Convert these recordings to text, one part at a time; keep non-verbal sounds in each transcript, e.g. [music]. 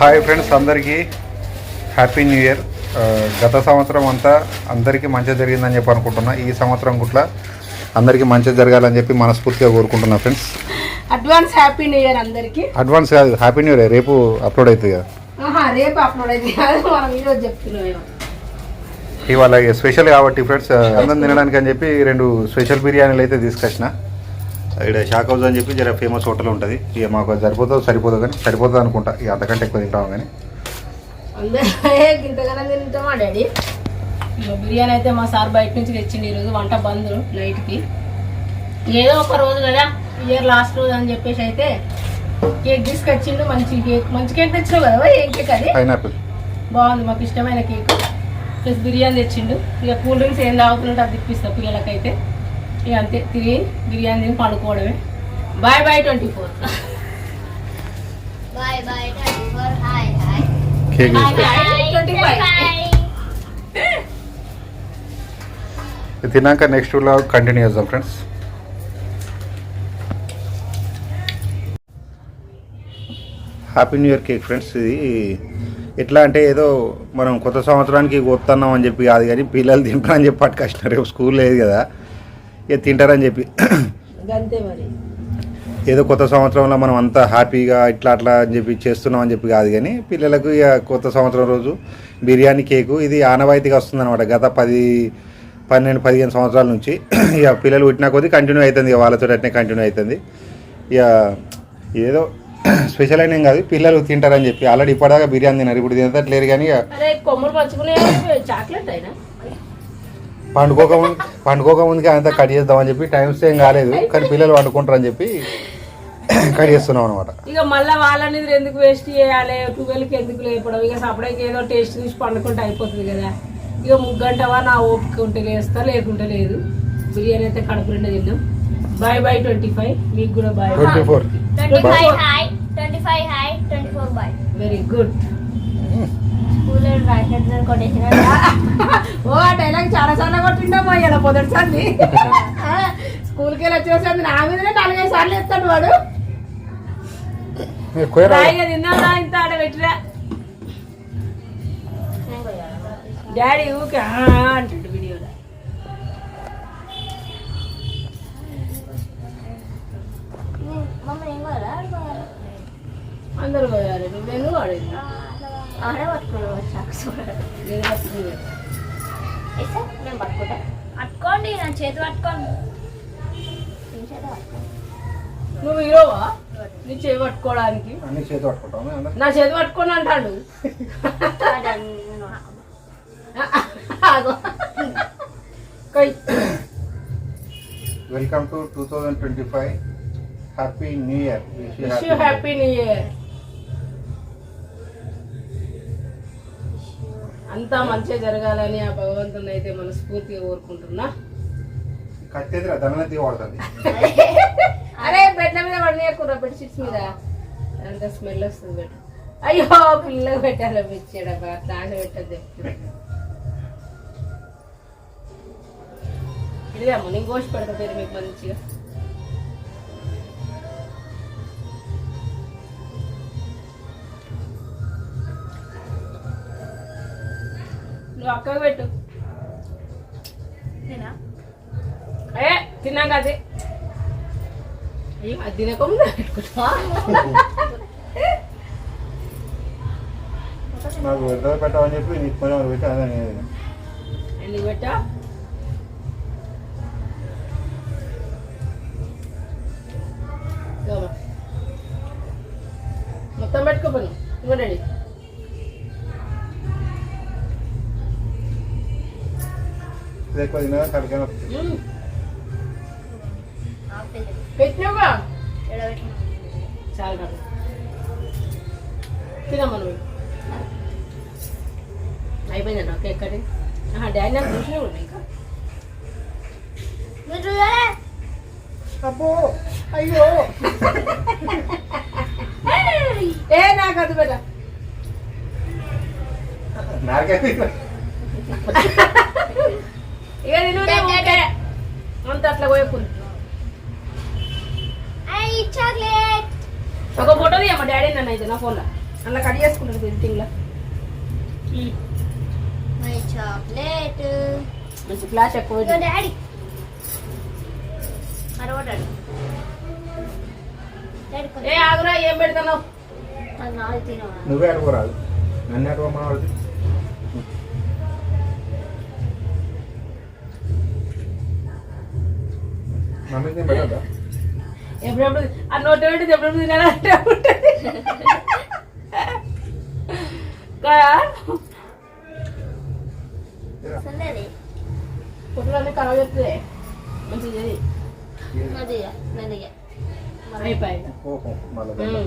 Hi friends అందరికీ happy new year. గత సంవత్సరం అంతా అందరికీ మంచి జరిగిందని చెప్పి అనుకుంటున్నా. ఈ సంవత్సరం కూడా అందరికీ మంచి జరగాలని చెప్పి మనస్ఫూర్తిగా కోరుకుంటున్నా friends. Advance happy new year అందరికి. అడ్వాన్స్ కాదు హ్యాపీ న్యూ ఇయర్ రేపు అప్లోడ్ అవుతుంది కదా. రేపు అప్లోడ్ మనం ఈరోజు చెప్తున్నాం. ఇవాళ. స్పెషల్ కాబట్టి ఫ్రెండ్స్ అందరం తినడానికి అని చెప్పి రెండు స్పెషల్ బిర్యానీలు అయితే తీసుకొచ్చిన. ఇక్కడ షాక్ హౌస్ అని చెప్పి జర ఫేమస్ హోటల్ ఉంటుంది. ఇక మాకు సరిపోతుందో సరిపోదు కానీ సరిపోతుంది అనుకుంటా. ఇక అంతకంటే ఎక్కువ కానీ. [laughs] తింటామా డాడీ? ఇగో బిర్యానీ అయితే మా సార్ బయట నుంచి తెచ్చిండు ఈరోజు వంట బంద్ నైట్కి. ఏదో ఒక రోజు కదా ఇయర్ లాస్ట్ రోజు అని చెప్పేసి అయితే కేక్ తీసుకొచ్చిండు మంచి కేక్. మంచి కేక్ తెచ్చినావు కదా ఏం కేక్ అది? పైనాపిల్. బాగుంది మాకు ఇష్టమైన కేక్. ప్లస్ బిర్యానీ తెచ్చిండు. ఇక కూల్ డ్రింక్స్ ఏం తాగుతున్నట్టు అది ఇప్పిస్తా పిల్లలకైతే. ఇక అంతే తిరిగి బిర్యానీ తిని పడుకోవడమే. బాయ్ బాయ్ ట్వంటీ ఫోర్ తిన్నాక నెక్స్ట్ వ్లాగ్ కంటిన్యూ చేద్దాం friends happy new year cake friends ఇది ఎట్లా అంటే ఏదో మనం కొత్త సంవత్సరానికి వస్తున్నాం అని చెప్పి కాదు కానీ పిల్లలు తింటారని చెప్పి పట్టుకొచ్చినారు. రేపు స్కూల్ లేదు కదా. ఇక తింటారని చెప్పి. ఏదో కొత్త సంవత్సరంలో మనం అంతా హ్యాపీగా ఇట్లా అట్లా అని చెప్పి చేస్తున్నాం అని చెప్పి కాదు కానీ పిల్లలకు ఇక కొత్త సంవత్సరం రోజు బిర్యానీ కేకు. ఇది ఆనవాయితీగా వస్తుంది అనమాట గత పది పన్నెండు పదిహేను సంవత్సరాల నుంచి ఇక పిల్లలు పుట్టిన కొద్దీ కంటిన్యూ అవుతుంది. ఇక వాళ్ళతో అట్నే కంటిన్యూ అవుతుంది. ఇక ఏదో స్పెషల్ అయిన కాదు. పిల్లలు తింటారని చెప్పి. ఆల్రెడీ ఇప్పటిదాకా బిర్యానీ తిన్నారు. ఇప్పుడు తినట్లేరు కానీ కొమ్మలు పంచుకునే చాక్లెట్ అయినా? పండుకోక ముందు పండుకోక ముందుకే అంతా కట్ చేద్దామని చెప్పి టైమ్స్ ఏం కాలేదు. కానీ పిల్లలు వండుకుంటారని చెప్పి [coughs] కట్ చేస్తున్నాం అనమాట ఇక మళ్ళీ వాళ్ళని ఎందుకు వేస్ట్ చేయాలి? ట్వెల్వ్కి ఎందుకు లేపడం? ఇక సపరేట్గా ఏదో టేస్ట్ చూసి పండుకుంటే అయిపోతుంది కదా. ఇక ముగ్గంటవా? నా ఓపిక ఉంటే లేస్తా లేకుంటే లేదు. బిర్యానీ అయితే కడుపు నిండా తిన్నాం బాయ్ బాయ్ ట్వంటీ ఫైవ్ మీకు కూడా bye twenty four 25 hi, 25 hi, 24 bye. Very good ఓ ఆ డైలాగ్ చాలా సార్లు కొట్టిండమ్మా ఇలా మొదటిసారి. స్కూల్కి వెళ్ళి వచ్చేసరికి నా మీదనే నాలుగైదు సార్లు ఎత్తాడు వాడు. రాయిగా ఇంత ఆడ పెట్టిరా. డాడీ ఊకే ఆ ఆడే పట్టుకున్నాను సాక్స్ నేను పట్టుకుంటా పట్టుకోండి నా చేతి పట్టుకోండి నీ చేతి పట్టుకోండి నువ్వు హీరోవా నీ చేయి పట్టుకోవడానికి అన్ని చేతి. నా చేతి పట్టుకొని అంటాడు. Welcome to two thousand twenty five happy new year happy new year అంతా మంచిగా జరగాలని ఆ భగవంతుని అయితే మనస్ఫూర్తిగా కోరుకుంటున్నా. కత్తెదిరా ధనలతి వాడుతుంది. [laughs] అరే బెడ్ల మీద పడినాయకుర్రా బెడ్షీట్స్ మీద. అంత స్మెల్ వస్తుంది బెడ్. అయ్యో పిల్లలు పెట్టాలి పెట్టాడబ్బా అట్లా ఆశ పెట్టద్దు నేను గోష్ పెడతా పేరు మీకు మంచిగా. నువ్వు అక్కకు పెట్టు. నేనా ఏ తిన్నాక అదే. అది తినకుండా పెట్టుకుంటా నాకు పెద్ద పెట్టమని చెప్పి నీకు పెట్టి ఎందుకు. మొత్తం పెట్టుకోపోను ఇవ్వండి ఇది ఎక్కువ కడిగా పెట్టినావుగా? ఎడబెట్టిన చాలు తినమ్మా నువ్వు. అయిపోయిందండి ఓకే ఎక్కడి? డాడీ నాకు చూసినా ఉన్నాయి అబ్బో అయ్యో. ఏ నాకు అది బెట నాకైతే [laughs] ఇక తిను అంత అట్లా పోయకుండా ఒక ఫోటో తీయమ్మ డాడీ నన్ను అయితే నా ఫోన్లో. అలా కట్ చేసుకుంటాడు ఎడిటింగ్లో మై. చాక్లెట్. మంచి ఫ్లాష్ ఎక్కువ డాడీ. మరొకటాడు ఏ కొంచెం ఆగురా ఏం పెడతావు నువ్వే అడుగురాదు నన్ను అడగమని ఎప్పుడెప్పుడు? ఆ నోటి పెట్టి ఎప్పుడెప్పుడు తినాలంటే ఉంటుంది. కదా ఫోటోలన్నీ ఖరాబ్ చెప్తుంది మళ్ళీ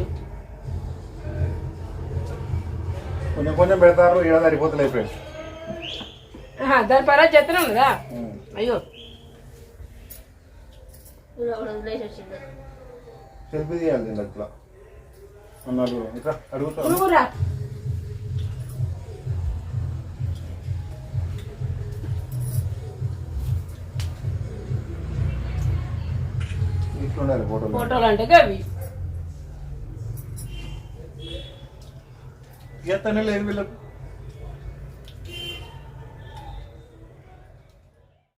కొంచెం కొంచెం పెడతారు ఏడ సరిపోతలే ఫ్రెండ్స్ దాని పరా చెత్తనం కదా? అయ్యో. వదిలేసి వచ్చింది సెల్ఫీ తీయాలి దీని అట్లా. అన్నారు ఇట్లా అడుగుతా పురుగురా ఇట్లా ఉండాలి ఫోటోలు ఫోటోలు అంటే గవి. ఎత్తనే లేదు వీళ్ళకు?